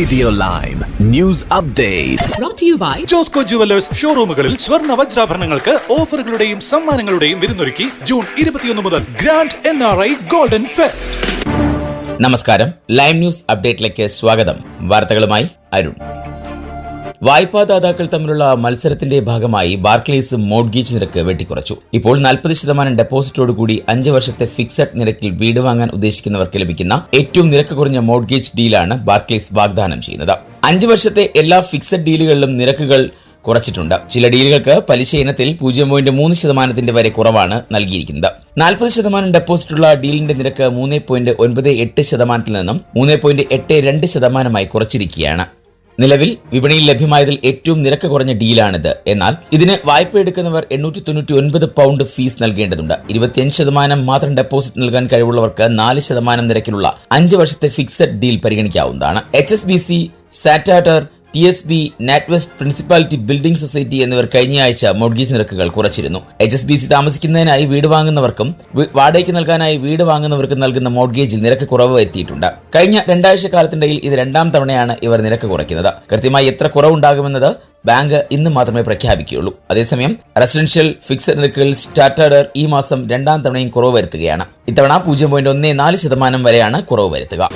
Radio live news update Josco jewellers ഷോറൂമുകളിൽ സ്വർണ വജ്രാഭരണങ്ങൾക്ക് ഓഫറുകളുടെയും സമ്മാനങ്ങളുടെയും വിരുന്നൊരുക്കി ജൂൺ ഇരുപത്തിയൊന്ന് മുതൽ grand N R I golden fest നമസ്കാരം. ലൈവ് ന്യൂസ് അപ്ഡേറ്റിലേക്ക് സ്വാഗതം. വാർത്തകളുമായി അരുൺ. വായ്പാദാതാക്കൾ തമ്മിലുള്ള മത്സരത്തിന്റെ ഭാഗമായി ബാർക്ലേസ് മോഡ്ഗേജ് നിരക്ക് വെട്ടിക്കുറച്ചു. ഇപ്പോൾ നാൽപ്പത് ശതമാനം ഡെപ്പോസിറ്റോടുകൂടി അഞ്ച് വർഷത്തെ ഫിക്സഡ് നിരക്കിൽ വീട് വാങ്ങാൻ ഉദ്ദേശിക്കുന്നവർക്ക് ലഭിക്കുന്ന ഏറ്റവും നിരക്ക് കുറഞ്ഞ മോഡ്ഗേജ് ഡീലാണ് ബാർക്ലേസ് വാഗ്ദാനം ചെയ്യുന്നത്. അഞ്ച് വർഷത്തെ എല്ലാ ഫിക്സഡ് ഡീലുകളിലും നിരക്കുകൾ കുറച്ചിട്ടുണ്ട്. ചില ഡീലുകൾക്ക് പലിശ ഇനത്തിൽ പൂജ്യം പോയിന്റ് മൂന്ന് ശതമാനത്തിന്റെ വരെ കുറവാണ് നൽകിയിരിക്കുന്നത്. നാൽപ്പത് ശതമാനം ഡെപ്പോസിറ്റുള്ള ഡീലിന്റെ നിരക്ക് മൂന്ന് പോയിന്റ് ഒൻപത് എട്ട് ശതമാനത്തിൽ നിന്നും മൂന്ന് പോയിന്റ് എട്ട് രണ്ട് ശതമാനമായി കുറച്ചിരിക്കുകയാണ്. നിലവിൽ വിപണിയിൽ ലഭ്യമായതിൽ ഏറ്റവും നിരക്ക് കുറഞ്ഞ ഡീലാണിത്. എന്നാൽ ഇതിന് വായ്പ എടുക്കുന്നവർ എണ്ണൂറ്റി തൊണ്ണൂറ്റി ഒൻപത് പൗണ്ട് ഫീസ് നൽകേണ്ടതുണ്ട്. ഇരുപത്തിയഞ്ച് ശതമാനം മാത്രം ഡെപ്പോസിറ്റ് നൽകാൻ കഴിവുള്ളവർക്ക് നാല് ശതമാനം നിരക്കിലുള്ള അഞ്ച് വർഷത്തെ ഫിക്സഡ് ഡീൽ പരിഗണിക്കാവുന്നതാണ്. H S B C സാറ്റാറ്റർ T S B NatWest principality building society എന്നിവർ കഴിഞ്ഞയാഴ്ച മോഡ്ഗേജ് നിരക്കുകൾ കുറച്ചിരുന്നു. എച്ച് എസ് ബി സി താമസിക്കുന്നതിനായി വീട് വാങ്ങുന്നവർക്കും വാടകയ്ക്ക് നൽകാനായി വീട് വാങ്ങുന്നവർക്കും നൽകുന്ന മോഡ്ഗേജിൽ നിരക്ക് കുറവ് വരുത്തിയിട്ടുണ്ട്. കഴിഞ്ഞ രണ്ടാഴ്ച കാലത്തിനിടയിൽ ഇത് രണ്ടാം തവണയാണ് ഇവർ നിരക്ക് കുറയ്ക്കുന്നത്. കൃത്യമായി എത്ര കുറവുണ്ടാകുമെന്നത് ബാങ്ക് ഇന്ന് മാത്രമേ പ്രഖ്യാപിക്കുകയുള്ളൂ. അതേസമയം റെസിഡൻഷ്യൽ ഫിക്സഡ് നിരക്കുകളിൽ സ്റ്റാർട്ടേഡർ ഈ മാസം രണ്ടാം തവണയും കുറവ് വരുത്തുകയാണ്. ഇത്തവണ പൂജ്യം പോയിന്റ് നാല് ശതമാനം വരെയാണ് കുറവ് വരുത്തുക.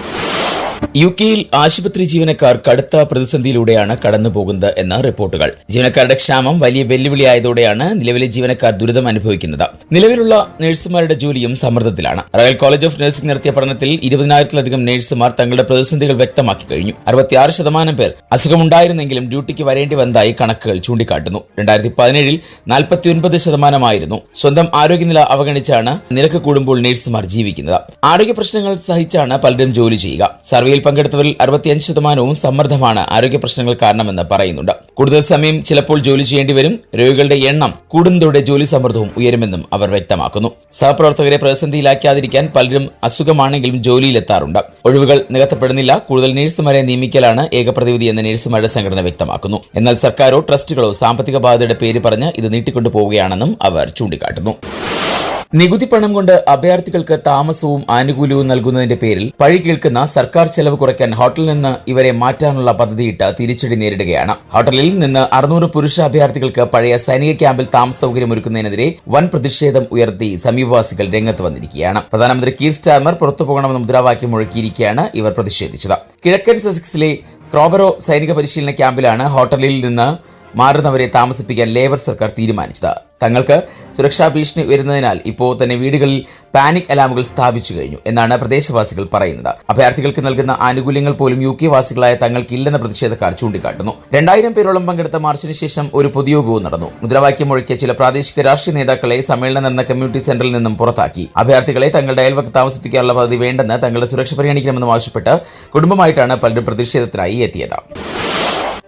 യു കെയിൽ ആശുപത്രി ജീവനക്കാർ കടുത്ത പ്രതിസന്ധിയിലൂടെയാണ് കടന്നുപോകുന്നത് എന്ന റിപ്പോർട്ടുകൾ. ജീവനക്കാരുടെ ക്ഷാമം വലിയ വെല്ലുവിളിയായതോടെയാണ് നിലവിലെ ജീവനക്കാർ ദുരിതം അനുഭവിക്കുന്നത്. നിലവിലുള്ള നഴ്സുമാരുടെ ജോലിയും സമ്മർദ്ദത്തിലാണ്. റോയൽ കോളേജ് ഓഫ് നഴ്സിംഗ് നടത്തിയ പഠനത്തിൽ ഇരുപതിനായിരത്തിലധികം നഴ്സുമാർ തങ്ങളുടെ പ്രതിസന്ധികൾ വ്യക്തമാക്കി കഴിഞ്ഞു. അറുപത്തിയാറ് ശതമാനം പേർ അസുഖമുണ്ടായിരുന്നെങ്കിലും ഡ്യൂട്ടിക്ക് വരേണ്ടി വന്നതായി കണക്കുകൾ ചൂണ്ടിക്കാട്ടുന്നു. രണ്ടായിരത്തി പതിനേഴിൽ നാൽപ്പത്തിയൊൻപത് ശതമാനമായിരുന്നു സ്വന്തം ആരോഗ്യനില അവഗണിച്ചാണ് നിരക്ക് കൂടുമ്പോൾ നഴ്സുമാർ ജീവിക്കുന്നത്. ആരോഗ്യ പ്രശ്നങ്ങൾ സഹിച്ചാണ് പലരും ജോലി ചെയ്യുക. സർവേയിൽ പങ്കെടുത്തവരിൽ അറുപത്തിയഞ്ച് ശതമാനവും സമ്മർദ്ദമാണ് ആരോഗ്യ പ്രശ്നങ്ങൾ കാരണമെന്ന് പറയുന്നുണ്ട്. കൂടുതൽ സമയം ചിലപ്പോൾ ജോലി ചെയ്യേണ്ടി വരും. രോഗികളുടെ എണ്ണം കൂടുന്നതോടെ ജോലി സമ്മർദ്ദവും ഉയരുമെന്നും അവർ വ്യക്തമാക്കുന്നു. സഹപ്രവർത്തകരെ പ്രതിസന്ധിയിലാക്കാതിരിക്കാൻ പലരും അസുഖമാണെങ്കിലും ജോലിയിലെത്താറുണ്ട്. ഒഴിവുകൾ നികത്തപ്പെടുന്നില്ല. കൂടുതൽ നഴ്സുമാരെ നിയമിക്കലാണ് ഏകപ്രതിവിധി എന്ന് നഴ്സുമാരുടെ സംഘടന വ്യക്തമാക്കുന്നു. എന്നാൽ സർക്കാരോ ട്രസ്റ്റുകളോ സാമ്പത്തിക ബാധയുടെ പേര് പറഞ്ഞ് ഇത് നീട്ടിക്കൊണ്ടു പോവുകയാണെന്നും അവർ ചൂണ്ടിക്കാട്ടുന്നു. നികുതി പണം കൊണ്ട് അഭയാർത്ഥികൾക്ക് താമസവും ആനുകൂല്യവും നൽകുന്നതിന്റെ പേരിൽ പഴി കേൾക്കുന്ന സർക്കാർ ചെലവ് കുറയ്ക്കാൻ ഹോട്ടലിൽ നിന്ന് ഇവരെ മാറ്റാനുള്ള പദ്ധതിയിട്ട് തിരിച്ചടി നേരിടുകയാണ്. ഹോട്ടലിൽ നിന്ന് അറുന്നൂറ് പുരുഷ അഭയാർത്ഥികൾക്ക് പഴയ സൈനിക ക്യാമ്പിൽ താമസ സൗകര്യം ഒരുക്കുന്നതിനെതിരെ വൻ പ്രതിഷേധം ഉയർത്തി സമീപവാസികൾ രംഗത്ത് വന്നിരിക്കുകയാണ്. പ്രധാനമന്ത്രി കീർ സ്റ്റാർമർ പുറത്തു പോകണമെന്ന് മുദ്രാവാക്യം മുഴക്കിയിരിക്കെയാണ് ഇവർ പ്രതിഷേധിച്ചത്. കിഴക്കൻ സെസിക്സിലെ ക്രോബറോ സൈനിക പരിശീലന ക്യാമ്പിലാണ് ഹോട്ടലിൽ നിന്ന് മാറുന്നവരെ താമസിപ്പിക്കാൻ ലേബർ സർക്കാർ തീരുമാനിച്ചത്. തങ്ങൾക്ക് സുരക്ഷാ ഭീഷണി ഉയരുന്നതിനാൽ ഇപ്പോൾ തന്നെ വീടുകളിൽ പാനിക് അലാമുകൾ സ്ഥാപിച്ചു കഴിഞ്ഞു എന്നാണ് പ്രദേശവാസികൾ പറയുന്നത്. അഭയാർത്ഥികൾക്ക് നൽകുന്ന ആനുകൂല്യങ്ങൾ പോലും യു കെ വാസികളായ തങ്ങൾക്കില്ലെന്ന പ്രതിഷേധക്കാർ ചൂണ്ടിക്കാട്ടുന്നു. രണ്ടായിരം പേരോളം പങ്കെടുത്ത മാർച്ചിന് ശേഷം ഒരു പൊതുയോഗവും നടന്നു. മുദ്രാവാക്യം മുഴക്കിയ ചില പ്രാദേശിക രാഷ്ട്രീയ നേതാക്കളെ സമ്മേളനം നടന്ന കമ്മ്യൂണിറ്റി സെന്ററിൽ നിന്നും പുറത്താക്കി. അഭയാർത്ഥികളെ തങ്ങളുടെ അയൽവക്ക് താമസിപ്പിക്കാനുള്ള പദ്ധതി വേണ്ടെന്ന് തങ്ങളുടെ സുരക്ഷ പരിഗണിക്കണമെന്നും ആവശ്യപ്പെട്ട് കുടുംബമായിട്ടാണ് പലരും പ്രതിഷേധത്തിനായി എത്തിയത്.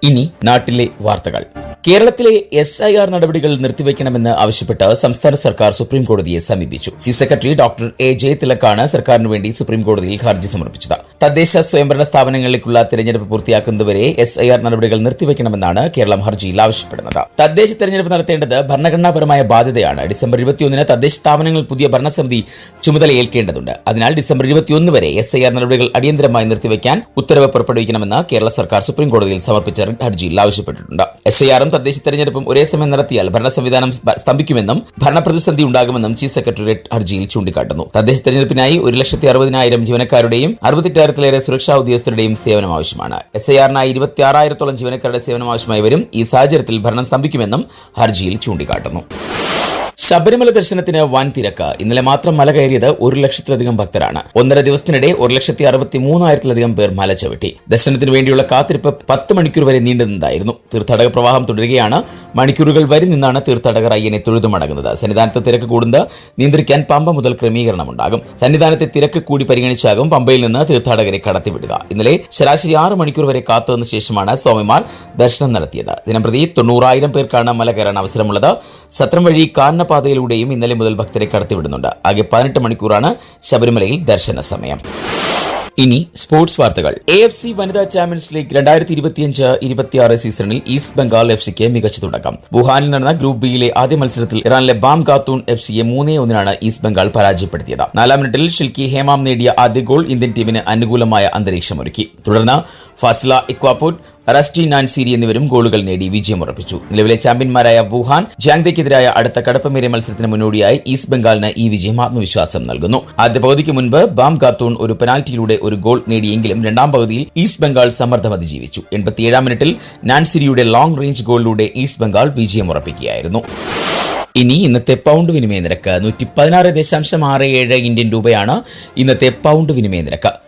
ഇനി നാട്ടിലെ വാർത്തകൾ. കേരളത്തിലെ എസ് ഐ ആർ നടപടികൾ നിർത്തിവെക്കണമെന്ന് ആവശ്യപ്പെട്ട് സംസ്ഥാന സർക്കാർ സുപ്രീം കോടതിയെ സമീപിച്ചു. ചീഫ് സെക്രട്ടറി ഡോക്ടർ എ ജയതിലക്കാണ് സർക്കാരിനു വേണ്ടി സുപ്രീം കോടതിയിൽ ഹർജി സമർപ്പിച്ചത്. തദ്ദേശ സ്വയംഭരണ സ്ഥാപനങ്ങളിലേക്കുള്ള തിരഞ്ഞെടുപ്പ് പൂർത്തിയാക്കുന്നതുവരെ എസ് ഐ ആർ നടപടികൾ നിർത്തിവെക്കണമെന്നാണ് കേരളം ഹർജിയിൽ ആവശ്യപ്പെടുന്നത്. തദ്ദേശ തെരഞ്ഞെടുപ്പ് നടത്തേണ്ടത് ഭരണഘടനാപരമായ ബാധ്യതയാണ്. ഡിസംബർ ഇരുപത്തിയൊന്നിന് തദ്ദേശ സ്ഥാപനങ്ങൾ പുതിയ ഭരണസമിതി ചുമതലയേൽക്കേണ്ടതുണ്ട്. അതിനാൽ ഡിസംബർ ഇരുപത്തിയൊന്ന് വരെ എസ് ഐ ആർ നടപടികൾ അടിയന്തരമായി നിർത്തിവെക്കാൻ ഉത്തരവ് പുറപ്പെടുവിക്കണമെന്ന് കേരള സർക്കാർ സുപ്രീം കോടതിയിൽ സമർപ്പിച്ച റിട്ട് ഹർജിയിൽ ആവശ്യപ്പെട്ടിട്ടുണ്ട്. എസ് ഐ ആറും തദ്ദേശ തെരഞ്ഞെടുപ്പും ഒരേ സമയം നടത്തിയാൽ ഭരണ സംവിധാനം സ്തംഭിക്കുമെന്നും ഭരണപ്രതിസന്ധി ഉണ്ടാകുമെന്നും ചീഫ് സെക്രട്ടറി ഹർജിയിൽ ചൂണ്ടിക്കാട്ടുന്നു. തദ്ദേശ തെരഞ്ഞെടുപ്പിനായി ഒരു ലക്ഷത്തി അറുപതിനായിരം ജീവനക്കാരുടെയും അറുപത്തെട്ടായിരത്തിലേറെ സുരക്ഷാ ഉദ്യോഗസ്ഥരുടെയും സേവനം ആവശ്യമാണ്. എസ് ഐ ആറിനായി ഇരുപത്തി ആറായിരത്തോളം ജീവനക്കാരുടെ സേവനം ആവശ്യമായി വരും ഈ സാഹചര്യത്തിൽ ഭരണം സ്തംഭിക്കുമെന്നും ഹർജിയിൽ ചൂണ്ടിക്കാട്ടുന്നു. ശബരിമല ദർശനത്തിന് വൻ തിരക്ക്. ഇന്നലെ മാത്രം മല കയറിയത് ഒരു ലക്ഷത്തിലധികം ഭക്തരാണ്. ഒന്നര ദിവസത്തിനിടെ ഒരു ലക്ഷത്തി അറുപത്തി മൂന്നായിരത്തിലധികം പേർ മല ചവിട്ടി. ദർശനത്തിന് വേണ്ടിയുള്ള കാത്തിരിപ്പ് പത്ത് മണിക്കൂർ വരെ നീണ്ടുന്നതായിരുന്നു തീർത്ഥാടക പ്രവാഹം തുടരുകയാണ്. മണിക്കൂറുകൾ വരി നിന്നാണ് തീർത്ഥാടകർ അയ്യനെ തൊഴുതു മടങ്ങുന്നത്. സന്നിധാനത്ത് തിരക്ക് കൂടുന്നത് നിയന്ത്രിക്കാൻ പമ്പ മുതൽ ക്രമീകരണമുണ്ടാകും. സന്നിധാനത്തെ തിരക്ക് കൂടി പരിഗണിച്ചാകും പമ്പയിൽ നിന്ന് തീർത്ഥാടകരെ കടത്തിവിടുക. ഇന്നലെ ശരാശരി ആറ് മണിക്കൂർ വരെ കാത്തുനിന്ന ശേഷമാണ് സ്വാമിമാർ ദർശനം നടത്തിയത്. ദിനംപ്രതി തൊണ്ണൂറായിരം പേർക്കാണ് മല കയറാൻ അവസരമുള്ളത്. സത്രം വഴി കാനനപാതയിലൂടെയും ഇന്നലെ മുതൽ ഭക്തരെ കടത്തിവിടുന്നുണ്ട്. ആകെ പതിനെട്ട് മണിക്കൂറാണ് ശബരിമലയിൽ ദർശന സമയം. ഇനി സ്പോർട്സ് വാർത്തകൾ. എ എഫ് സി വനിതാ ചാമ്പ്യൻസ് ലീഗ് രണ്ടായിരത്തി ഇരുപത്തിയഞ്ച് ഇരുപത്തിയാറ് സീസണിൽ ഈസ്റ്റ് ബംഗാൾ എഫ് സിക്ക് മികച്ച തുടക്കം. വുഹാനിൽ നടന്ന ഗ്രൂപ്പ് ബിയിലെ ആദ്യ മത്സരത്തിൽ ഇറാനിലെ ബാം ഖാത്തൂൺ എഫ് സിയെ മൂന്നേ ഒന്നിനാണ് ഈസ്റ്റ് ബംഗാൾ പരാജയപ്പെടുത്തിയത്. നാലാം മിനിറ്റിൽ ഷിൽക്കി ഹേമാം നേടിയ ആദ്യ ഗോൾ ഇന്ത്യൻ ടീമിന് അനുകൂലമായ അന്തരീക്ഷമൊരുക്കി. തുടർന്ന് ഫസ്ല ഇക്വാപോട്ട് റസ്റ്റി നാൻസിരി എന്നിവരും ഗോളുകൾ നേടി വിജയമുറപ്പിച്ചു. നിലവിലെ ചാമ്പ്യന്മാരായ വുഹാൻ ജാങ്തയ്ക്കെതിരായ അടുത്ത കടപ്പമേറിയ മത്സരത്തിന് മുന്നോടിയായി ഈസ്റ്റ് ബംഗാളിന് ഈ വിജയം ആത്മവിശ്വാസം നൽകുന്നു. ആദ്യ പകുതിക്ക് മുൻപ് ബാം ഖാത്തൂൺ ഒരു പെനാൽറ്റിയിലൂടെ ഒരു ഗോൾ നേടിയെങ്കിലും രണ്ടാം പകുതിയിൽ ഈസ്റ്റ് ബംഗാൾ സമ്മർദ്ദം അതിജീവിച്ചു. എൺപത്തിയേഴാം മിനിറ്റിൽ നാൻസിരിയുടെ ലോങ് റേഞ്ച് ഗോളിലൂടെ ഈസ്റ്റ് ബംഗാൾ വിജയമുറപ്പിക്കുകയായിരുന്നു. ഇനി ഇന്നത്തെ പൗണ്ട് വിനിമയ നിരക്ക് നൂറ്റി പതിനാറ് ദശാംശം ആറ് ഏഴ് ഇന്ത്യൻ രൂപയാണ് ഇന്നത്തെ പൗണ്ട് വിനിമയ നിരക്ക്.